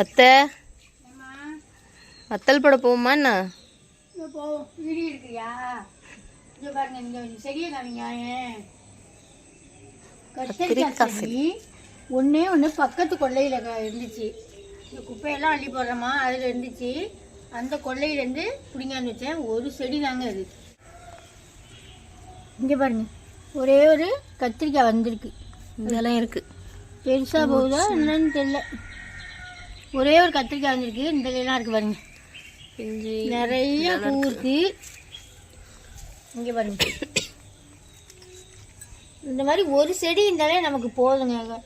அத்தை? வத்தல் போட போவோமா என்ன? இங்க போ வீடு இருக்குயா இங்க பாருங்க இங்க செடியை காமிங்க. கத்திரிக்காய் செடி. ஒண்ணே ஒன்று பக்கத்து கொல்லையில் இருந்துச்சு. இந்த குப்பையெல்லாம் அள்ளி போடுறோமா அதில் இருந்துச்சு. அந்த கொல்லையிலேருந்து பிடிங்காந்து வச்சேன். ஒரு செடி தாங்க அது. இங்கே பாருங்க ஒரே ஒரு கத்திரிக்காய் வந்திருக்கு. இதெல்லாம் இருக்கு. பெருசாக போகுதா என்னன்னு தெரியல. ஒரே ஒரு கத்திரிக்காய் வந்திருக்கு. இந்த எல்லாம் இருக்கு பாருங்க. பிஞ்சு நிறைய பூ இருக்கு. இங்க பாருங்க. இந்த மாதிரி ஒரு செடி இருந்தாலே நமக்கு போதுங்க.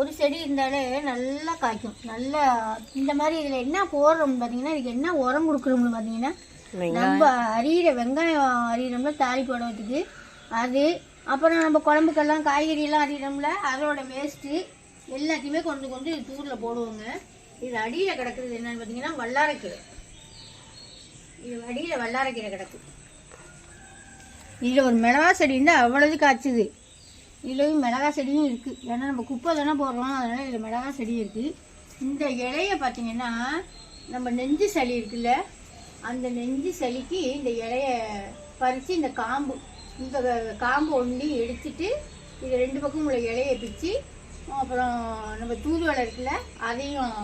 ஒரு செடி இருந்தாலே நல்லா காய்க்கும். நல்லா இந்த மாதிரி இதில் என்ன போடுறோம்னு பார்த்தீங்கன்னா இதுக்கு என்ன உரம் கொடுக்குறோம்னு பார்த்தீங்கன்னா நம்ம அரியிற வெங்காயம் அரியிறோம்ல தாலி போடுறதுக்கு. அது அப்புறம் நம்ம குழம்புக்கெல்லாம் காய்கறியெல்லாம் அரியிறோம்ல அதோட வேஸ்ட்டு எல்லாத்தையுமே கொண்டு கொண்டு தூரில் போடுவோங்க. இது அடியில் கிடக்குறது என்னன்னு பார்த்தீங்கன்னா வல்லாரக்கீரை. இது அடியில் வல்லாரைக்கீரை கிடக்கு. இதில் ஒரு மிளகா செடி இருந்தால் அவ்வளவு காய்ச்சுது. இதுலேயும் மிளகா செடியும் இருக்குது ஏன்னா நம்ம குப்பை தானே போடுறோம். அதனால் இதில் மிளகா செடி இருக்குது இந்த இலைய பார்த்தீங்கன்னா நம்ம நெஞ்சு சளி இருக்குல்ல அந்த நெஞ்சு சளிக்கு இந்த இலைய பறித்து இந்த காம்பு இந்த காம்பு ஒண்டி எடுத்துட்டு இது ரெண்டு பக்கம் உள்ள இலையை பிச்சு அப்புறம் நம்ம தூதுவளை இருக்குல்ல அதையும்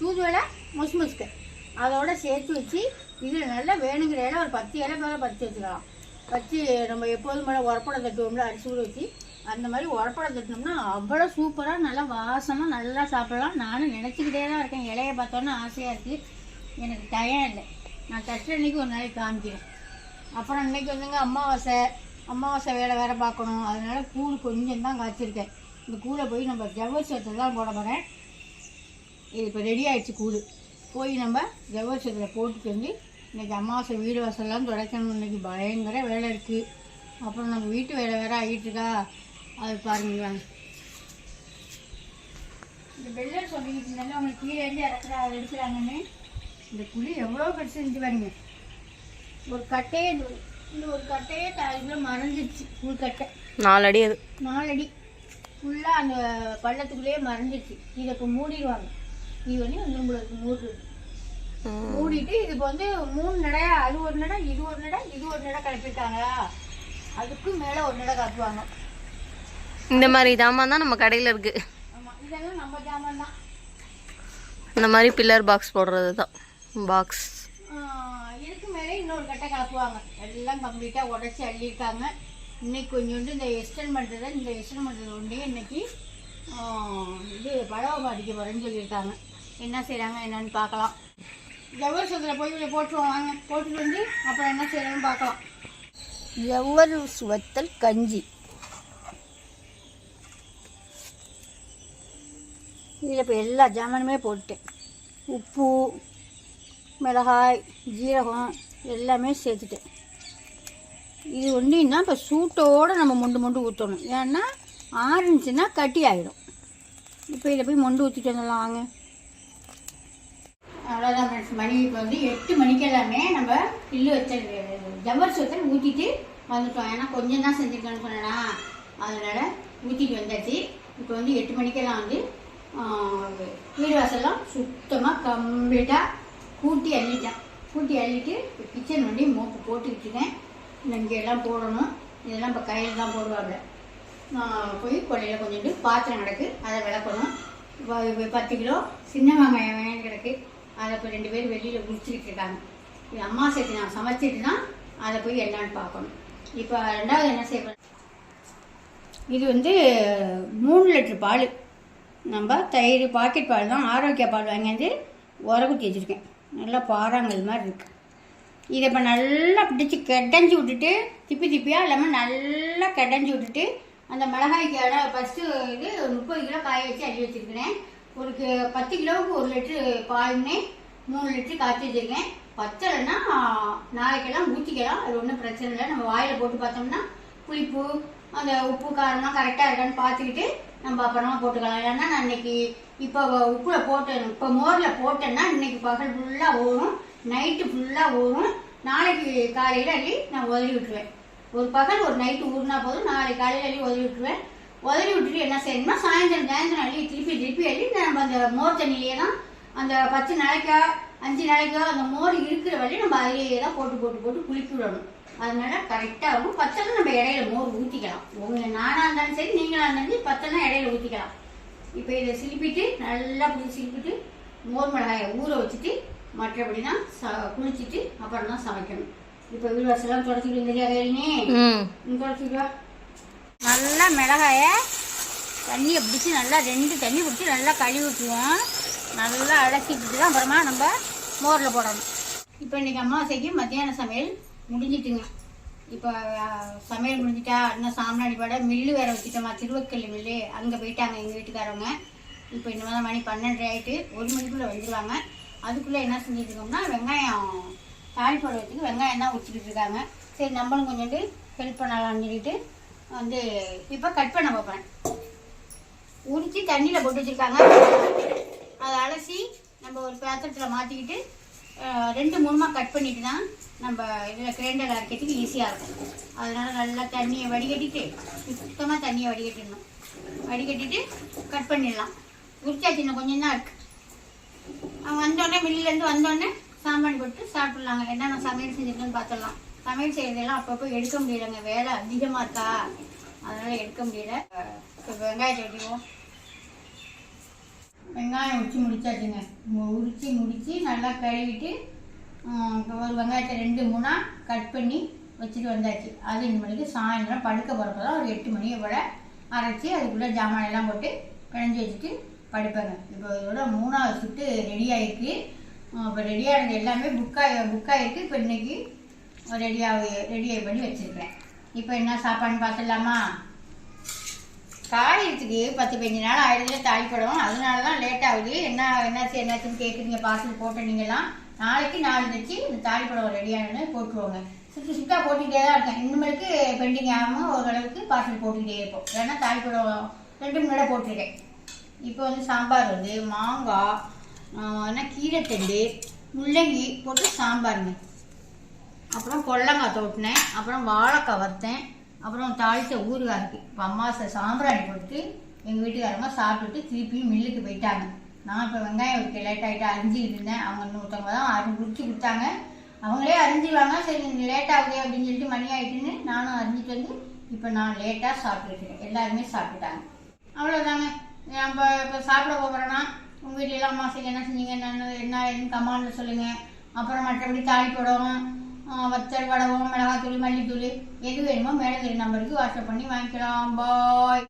தூதுவளை முசு முசுக்க. அதோட சேர்த்து வச்சு இதில் நல்லா வேணுங்கிற இலை ஒரு பத்து இலை மேலே பறித்து வச்சுக்கலாம். வச்சு நம்ம எப்போதும் மேலே உரப்படம் தட்டுவோம்ல அரிசி கூட வச்சு. அந்த மாதிரி உரப்படம் தட்டினோம்னா அவ்வளோ சூப்பராக நல்லா வாசமாக நல்லா சாப்பிடலாம். நானும் நினச்சிக்கிட்டே தான் இருக்கேன். இலையை பார்த்தோன்னே ஆசையாக இருக்குது எனக்கு டயம் இல்லை. நான் தட்டுற அன்னைக்கு ஒரு நாளைக்கு காமிக்கிறேன். அப்புறம் இன்னைக்கு வந்துங்க அமாவாசை அமாவாசை வேலை வேறு பார்க்கணும். அதனால கூழ் கொஞ்சம் தான் காய்ச்சிருக்கேன். இந்த கூழை போய் நம்ம ஜவ்வரிசத்தில் தான் போட போகிறேன் இது இப்போ ரெடி ஆயிடுச்சு கூழ் போய் நம்ம ஜவ்வரிசத்தில் போட்டுட்டு வந்து இன்னைக்கு அமாவாசை வீடு வாசல்லாம் துடைக்கணும். இன்னைக்கு பயங்கர வேலை இருக்குது அப்புறம் நம்ம வீட்டு வேலை வேற ஆகிட்டு இருக்கா அது பாருங்களேன் இந்த வெள்ளர் சொல்லிக்கிட்டு இருந்தாலும் அவங்க கீழே இருந்து இறக்குறா அதை எடுக்கிறாங்கன்னு. இந்த புளி எவ்வளோ பெருசு பாருங்க. ஒரு கட்டையே இந்த ஒரு கட்டையே இவ்வளோ மறைஞ்சிருச்சு புல் கட்டை நாலடி அது. நாலடி. ஃபுல்லாக அந்த பள்ளத்துக்குள்ளேயே மறைஞ்சிருச்சு. இதை இப்போ மூடிடுவாங்க. இது வந்து உங்களுக்கு மூடுறது. மூடிட்டு இது இப்போ வந்து மூணு நடை அது ஒரு நடை இது ஒரு நடை இது ஒரு நடை கிளப்பிருக்காங்களா அதுக்கும் மேலே ஒரு நடை காட்டுவாங்க. இந்த மாதிரி ஜாமான் தான் நம்ம கடையில் இருக்கு. இதெல்லாம் நம்ம ஜாமான் தான். இந்த மாதிரி பில்லர் பாக்ஸ் போடுறது தான். பாக்ஸ் இதுக்கு மேலே இன்னொரு கட்டை கலப்புவாங்க. எல்லாம் கம்ப்ளீட்டாக உடச்சி அள்ளியிருக்காங்க. இன்றைக்கி கொஞ்சோண்டு இந்த எக்ஸ்டெண்ட் பண்ணுறதை இந்த எக்ஸ்டெண்ட் பண்ணுறது ஒன்றே இன்னைக்கு இது பழவம் அடிக்க போகிறேன்னு சொல்லியிருக்காங்க. என்ன செய்கிறாங்க என்னன்னு பார்க்கலாம். ஜவ்வர் சுவத்தில் போய் இதை போட்டுருவோம் வாங்க போட்டுட்டு வந்து அப்புறம் என்ன செய்கிறாங்கன்னு பார்க்கலாம். ஜவ்வர் சுவத்தல் கஞ்சி. இதில் இப்போ எல்லா ஜாமானுமே போட்டுட்டேன் உப்பு மிளகாய் ஜீரகம் எல்லாமே சேர்த்துட்டேன். இது ஒன்றின்னா இப்போ சூட்டோடு நம்ம மொண்டு மொண்டு ஊற்றணும் ஏன்னா ஆரஞ்சுன்னா கட்டி ஆகிடும் இப்போ இதை போய் மொண்டு ஊற்றிட்டு வந்துடலாம் வாங்க. அவ்வளோதான் ஃப்ரெண்ட்ஸ் மணி இப்போ வந்து எட்டு மணிக்கு எல்லாமே நம்ம பில்லு வச்ச ஜவ்வரி சோத்தல் ஊற்றிட்டு வந்துட்டோம். ஏன்னா கொஞ்சம் தான் செஞ்சுருக்கேன்னு சொன்னேனா அதனால் ஊற்றிட்டு வந்தாச்சு. இப்போ வந்து எட்டு மணிக்கெல்லாம் வந்து வீடு வாசலாம் சுத்தமாக கம்ப்ளீட்டாக கூட்டி அள்ளிட்டேன். கூட்டி அள்ளிட்டு கிச்சன் வண்டி மோப்பு போட்டுக்கிட்டு இருக்கேன். இங்கே எல்லாம் போடணும். இதெல்லாம் இப்போ கையில் தான் போடுவாங்க. போய் கொள்ளையில் கொஞ்சோண்டு பாத்திரம் கிடக்கு அதை விளக்கணும். இப்போ பத்து கிலோ சின்ன வெங்காயம் வேணும் கிடக்கு. அதை இப்போ ரெண்டு பேர் வெளியில் குடிச்சிக்கிட்டு இருக்காங்க. இது அம்மா சேர்த்து நான் சமைச்சிட்டு தான் அதை போய் என்னன்னு பார்க்கணும். இப்போ ரெண்டாவது என்ன செய்வேன் இது வந்து மூணு லிட்டர் பால். நம்ம தயிர் பாக்கெட் பால் தான். ஆரோக்கிய பால் வாங்கியாந்து உரகுத்தி வச்சுருக்கேன். நல்லா பாறாங்கல் மாதிரி இருக்குது இதை இப்போ நல்லா பிடிச்சி கெடஞ்சி விட்டுட்டு திப்பி திப்பியாக இல்லாமல் நல்லா கெடஞ்சி விட்டுட்டு அந்த மிளகாய்க்கு இடம் ஃபஸ்ட்டு இது முப்பது கிலோ காய வச்சு அடி வச்சுருக்கிறேன். ஒரு கி- பத்து கிலோவுக்கு ஒரு லிட்ரு பாலுமே மூணு லிட்ரு காய்ச்சி வச்சுருக்கேன். பத்தலைன்னா நாளைக்கெல்லாம் ஊற்றிக்கலாம் அது ஒன்றும் பிரச்சனை இல்லை. நம்ம வாயில் போட்டு பார்த்தோம்னா புளிப்பு அந்த உப்பு காரம்லாம் கரெக்டாக இருக்கான்னு பார்த்துக்கிட்டு நம்ம அப்புறமா போட்டுக்கலாம். இல்லைன்னா நான் இன்னைக்கு இப்போ உப்பில் போட்டேன் இப்போ மோரில் போட்டேன்னா இன்னைக்கு பகல் ஃபுல்லாக ஓடும். நைட்டு ஃபுல்லாக ஊறும் நாளைக்கு காலையில் அள்ளி நான் உதறி விட்டுருவேன். ஒரு பகல் ஒரு நைட்டு ஊறினா போதும். நாளைக்கு காலையில் அள்ளி உதறி விட்டுருவேன். உதறி விட்டுட்டு என்ன செய்யணும்னா சாயந்தரம் சாயந்தரம் அள்ளி திருப்பி திருப்பி அள்ளி நம்ம அந்த மோர் தண்ணியிலே தான் அந்த பத்து நாளைக்கா அஞ்சு நாளைக்கோ அந்த மோர் இருக்கிற வரையும் நம்ம அதிலேயே தான் போட்டு போட்டு போட்டு குளிக்க விடணும். அதனால கரெக்டாக இருக்கும். பத்தனை நம்ம இடையில மோர் ஊற்றிக்கலாம் உங்கள் நானாக இருந்தாலும் சரி நீங்களாக இருந்தாலும் சரி பத்தனை இடையில ஊற்றிக்கலாம் இப்போ இதை சிலிப்பிட்டு நல்லா பிடிச்சி சிலிப்பிட்டு மோர் மிளகாயை ஊற வச்சுட்டு மற்றபடி தான் ச குளிச்சுட்டு அப்புறம் தான் சமைக்கணும். இப்போ வீடு வாசலாம் தொடச்சிக்கிட்டு தெரியா வேலைனே தொடச்சிக்கிட்டு நல்லா மிளகாயை தண்ணியை பிடிச்சி நல்லா ரெண்டு தண்ணி பிடிச்சி நல்லா கழுவி விட்டுருவோம் நல்லா அலசிட்டு தான் அப்புறமா நம்ம மோரில் போடணும். இப்போ இன்னைக்கு அமாவாசைக்கு மத்தியான சமையல் முடிஞ்சிட்டுங்க. இப்போ சமையல் முடிஞ்சிட்டா இன்னும் சாம்பிராணி பட மில்லு வேற வச்சுட்டோமா திருவக்கல் மில்லு. அங்கே போயிட்டாங்க எங்கள் வீட்டுக்காரவங்க. இப்போ இந்த மாதிரி மணி பன்னெண்டு ஆயிட்டு ஒரு மணிக்குள்ளே வந்துடுவாங்க அதுக்குள்ளே என்ன செஞ்சுருக்கோம்னா இருக்கோம்னா வெங்காயம் போடுறதுக்கு வெங்காயம் தான் உச்சிக்கிட்டு இருக்காங்க சரி நம்மளும் கொஞ்சோண்டு ஹெல்ப் பண்ணலாம்னு சொல்லிட்டு வந்து இப்போ கட் பண்ண பார்ப்பேன் உரித்து தண்ணியில் போட்டு வச்சுருக்காங்க. அதை அலசி நம்ம ஒரு பாத்திரத்தில் மாற்றிக்கிட்டு ரெண்டு மூணுமாக கட் பண்ணிட்டு தான் நம்ம இதில் கிரைண்டர் அரைக்கிறதுக்கு ஈஸியாக இருக்கும். அதனால் நல்லா தண்ணியை வடிகட்டிட்டு சுத்தமாக தண்ணியை வடிகட்டிடணும். வடிகட்டிட்டு கட் பண்ணிடலாம். உரிச்சாச்சு சின்ன கொஞ்சம் தான் இருக்குது அவங்க வந்தோடனே மில்லிலேருந்து வந்தோடனே சாம்பான் போட்டு சாப்பிட்லாங்க. என்னென்ன சமையல் செஞ்சுருக்கேன்னு பார்த்துடலாம் சமையல் செய்யறதெல்லாம் அப்பப்போ எடுக்க முடியலைங்க. வேலை அதிகமாக இருக்கா? அதனால் எடுக்க முடியல. இப்போ வெங்காயத்தை வெட்டிக்குவோம். வெங்காயம் உரிச்சு முடிச்சாச்சுங்க. மு- முடித்து நல்லா கழுவிட்டு ஒரு வெங்காயத்தை ரெண்டு மூணாக கட் பண்ணி வச்சுட்டு வந்தாச்சு. அது ரெண்டு மணிக்கு சாயந்தரம் படுக்க போகிறப்ப தான் ஒரு எட்டு மணியை விட அரைச்சி அதுக்குள்ளே ஜாமான் எல்லாம் போட்டு பிணைஞ்சி வச்சுட்டு படிப்பேங்க. இப்போ இதோட மூணாவது சுட்டு ரெடி ஆகிருக்கு இப்போ ரெடியானது எல்லாமே புக்காக புக்காகிருக்கு இப்போ இன்றைக்கி ரெடியாக ரெடியாக பண்ணி வச்சுருக்கிறேன் இப்போ என்ன சாப்பாடுன்னு பார்த்துடலாமா? காயத்துக்கு பத்து பதினஞ்சு நாள் ஆயிடுதுல தாளிப்படம். அதனால தான் லேட் ஆகுது. என்ன என்னாச்சு என்னாச்சுன்னு கேட்குறீங்க பார்சல் போட்டுனீங்களாம் நாளைக்கு நாலு வச்சு இந்த தாளிப்படம் ரெடி போட்டுருவோங்க. சுற்றி சுட்டாக போட்டுக்கிட்டே தான் இருக்கேன். இனிமேலுக்கு பெண்டிங் ஆகாமல் ஓரளவுக்கு பார்சல் போட்டுக்கிட்டே இருப்போம். ஏன்னா தாளிப்படம் ரெண்டு மணி நேரம் போட்டிருக்கேன். இப்போ வந்து சாம்பார் வந்து மாங்காய் என்ன கீரைத்தண்டு முள்ளங்கி போட்டு சாம்பாருங்க. அப்புறம் கொல்லங்காய் தோட்டினேன் அப்புறம் வாழைக்காய் வறுத்தேன் அப்புறம் தாளித்த ஊறுகாய் இருக்குது இப்போ அம்மா சாம்பிராணி போட்டு எங்கள் வீட்டுக்காரங்க சாப்பிட்டுட்டு திருப்பியும் மில்லுக்கு போயிட்டாங்க. நான் இப்போ வெங்காயம் வைக்க லேட் ஆகிட்டு அரிஞ்சிக்கிட்டு இருந்தேன். அவங்க இன்னொருத்தவங்க தான் அரி முடிச்சு கொடுத்தாங்க. அவங்களே அரிஞ்சிருவாங்க. சரி லேட் ஆகுது அப்படின்னு சொல்லிட்டு மணி ஆகிட்டுன்னு நானும் அரிஞ்சிட்டு வந்து இப்போ நான் லேட்டாக சாப்பிட்டுருக்கேன் எல்லாருமே சாப்பிட்டுட்டாங்க. நம்ம இப்போ சாப்பிட போகிறோன்னா உங்கள் வீட்டிலலாம் அம்மா செய்ய என்ன செஞ்சீங்க என்னென்ன என்ன ஏதுன்னு கமாண்டில் சொல்லுங்கள் அப்புறம் மற்றபடி தாளிப்படம் வத்தல் வடகம் மிளகாத்தூள் மல்லித்தூள் எது வேணுமோ மேலே நம்பருக்கு வாட்ஸ்அப் பண்ணி வாங்கிக்கலாம். பாய்